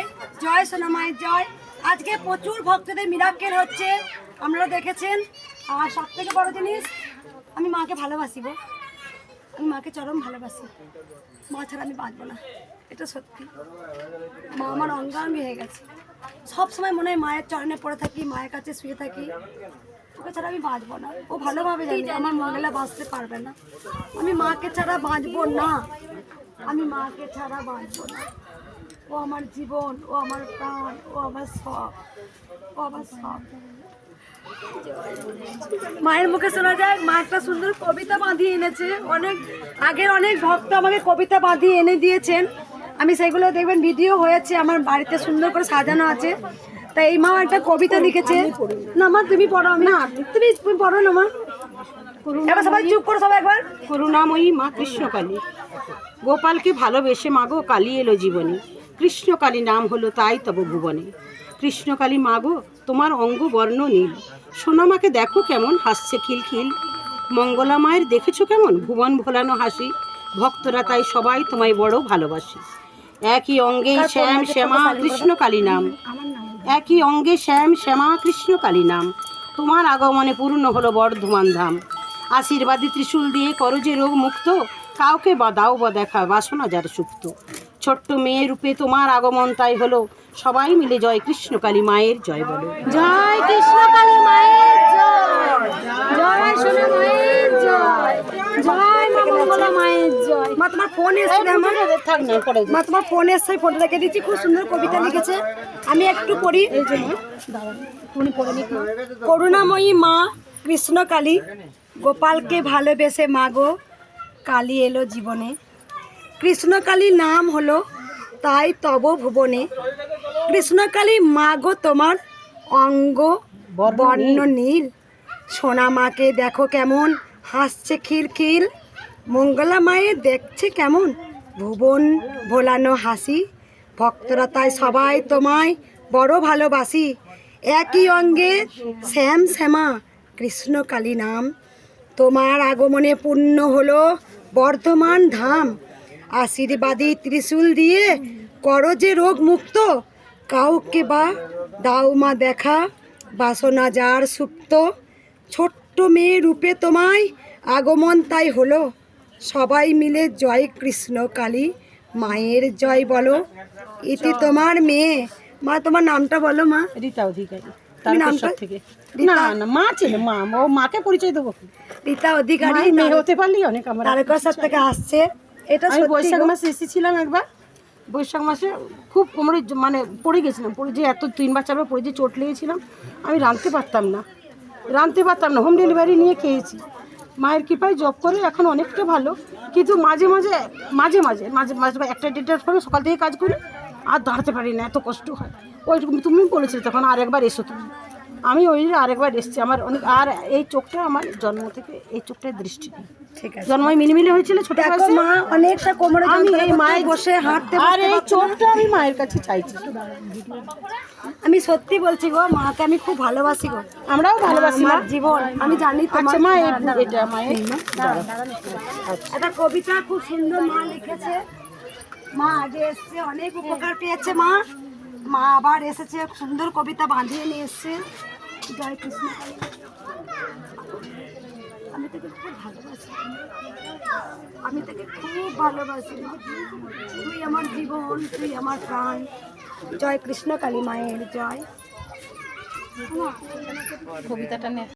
জয় জয় সোনামায়ের জয়। আজকে প্রচুর ভক্তদের মিরাক্কেল হচ্ছে। আপনারা দেখেছেন? আর সব থেকে বড় জিনিস, আমি মাকে ভালোবাসি গো। আমি মাকে চরম ভালোবাসি। মা ছাড়া আমি বাঁচবো না। এটা সত্যি। মা আমার অঙ্গাঙ্গি হয়ে গেছে। সব সময় মনে হয় মায়ের চরণে পড়ে থাকি, মায়ের কাছে শুয়ে থাকি। ওকে ছাড়া আমি বাঁচবো না। ও ভালোভাবে জানি, আমার মহিলা বাঁচতে পারবে না। আমি মাকে ছাড়া বাঁচবো না। আমি মাকে ছাড়া বাঁচবো না। ও আমার জীবন, ও আমার প্রাণ, ও আমার সব, ও আমার সব। মায়ের মুখে শোনা যায়, মা একটা সুন্দর কবিতা বাঁধিয়ে এনেছে। অনেক, আগের অনেক ভক্ত আমাকে কবিতা বাঁধিয়ে এনে দিয়েছেন। আমি সেগুলো দেখবেন, ভিডিও হয়েছে, আমার বাড়িতে সুন্দর করে সাজানো আছে। তাই এই মা একটা কবিতা লিখেছে। না মা, তুমি পড়ো না, তুমি তুমি পড়ো না মা। এবার সবাই চুপ করো সবাই একবার। করুণাময়ী মা কৃষ্ণকালী। গোপালকে ভালোবেসে মাগো কালী এলো জীবনে। কৃষ্ণকালী নাম হলো তাই তব ভুবনে। কৃষ্ণকালী মাগো তোমার অঙ্গ বর্ণ নীল। সোনামাকে দেখো কেমন হাসছে খিলখিল। মঙ্গলা মায়ের দেখেছ কেমন ভুবন ভোলানো হাসি। ভক্তরা তাই সবাই তোমায় বড় ভালোবাসে। একই অঙ্গে শ্যাম শ্যামা কৃষ্ণকালী নাম। একই অঙ্গে শ্যাম শ্যামা কৃষ্ণকালী নাম। তোমার আগমনে পূর্ণ হলো বর্ধমান ধাম। আশীর্বাদী ত্রিশূল দিয়ে করো যে রোগ মুক্ত কাউকে বা দাও বা দেখা বাসনা যার সুপ্ত। ছোট্ট মেয়ে রূপে তোমার আগমন তাই হলো। সবাই মিলে জয় কৃষ্ণকালী মায়ের জয় বলো। জয় কৃষ্ণকালী মায়ের জয়। জয় সোনা মায়ের জয়। জয় মা মঙ্গলা মায়ের জয়। মা তোমার ফোন এসেছে আমার থাক না পড়ে মা তোমার ফোন এসছে ফোন রেখে দিচ্ছি। খুব সুন্দর কবিতা লিখেছে। আমি একটু পড়ি। এই যে তুমি পড়ে লিখো করুণাময়ী মা কৃষ্ণকালী গোপালকে ভালোবেসে মাগো কালী এলো জীবনে। কৃষ্ণকালী নাম হলো তাই তব ভুবনে। কৃষ্ণকালী মা গো তোমার অঙ্গ বর্ণ নীল। সোনা মাকে দেখো কেমন হাসছে খিলখিল মঙ্গলা মায়ের দেখছে কেমন ভুবন ভোলানো হাসি। ভক্তরা তাই সবাই তোমায় বড় ভালোবাসি। একই অঙ্গে শ্যাম শ্যামা কৃষ্ণকালী নাম। তোমার আগমনে পূর্ণ হলো বর্ধমান ধাম। আশীর্বাদী ত্রিশূল দিয়ে করো যে রোগ মুক্ত। কাউকে বা দাও মা দেখা বাসনা যার সুপ্ত। ছোট্ট মেয়ে রূপে তোমায় আগমন তাই হলো। সবাই মিলে জয় কৃষ্ণ কালী মায়ের জয় বলো। এটি তোমার মেয়ে। মা তোমার নামটা বলো মা। রীতা অধিকারী? তারকেশ্বর থেকে। রীতা? না না মা ছিল মা ও মাকে পরিচয় দেবো? রীতা অধিকারী মেয়ে হতে পারলি অনেক আমার তারকেশ্বর থেকে আসছে। এটা আমি বৈশাখ মাসে এসেছিলাম একবার। বৈশাখ মাসে খুব কোমরে মানে পড়ে গেছিলাম। পড়ে যে এত তিনবার চারবার পড়ে যে চোট লেগেছিলাম আমি রাঁধতে পারতাম না। রাঁধতে পারতাম না। হোম ডেলিভারি নিয়ে খেয়েছি। মায়ের কৃপায় জব করে এখন অনেকটা ভালো। কিন্তু মাঝে মাঝে মাঝে মাঝে মাঝে মাঝে একটা ডেটার পরে সকাল থেকে কাজ করি আর দাঁড়াতে পারি না। এত কষ্ট হয়। ওই তুমি বলেছিলে তখন আরেকবার এসো তুমি। আমি ওই আরেকবার এসেছি। আমার অনেক আর এই চোখটা আমার জন্ম থেকে এই চোখটায় দৃষ্টি। নেই ঠিক আছে। জন্মই মিলিমিলি হয়েছিল ছোট দেখো মা অনেকটা কোমরে আমি এই মায়ের বসে হাঁটতে আর এই চোখটা আমি মায়ের কাছে চাইছি। আমি সত্যি বলছি গো মাকে আমি খুব ভালোবাসি গো। আমরাও ভালোবাসি মা। জীবন আমি জানি আচ্ছা তোমার মা এই- এটা মায়ের। একটা কবিতা খুব সুন্দর মা লিখেছে। মা আগে এসছে অনেক উপকার পেয়েছে মা। মা আবার এসেছে সুন্দর কবিতা বাঁধিয়ে নিয়ে এসছে। জয় কৃষ্ণ কালী। আমি তোকে খুব ভালোবাসি আমি তোকে খুব ভালোবাসি। তুই আমার জীবন, তুই আমার প্রাণ। জয় কৃষ্ণ কালী মায়ের জয়। কবিতাটা নে।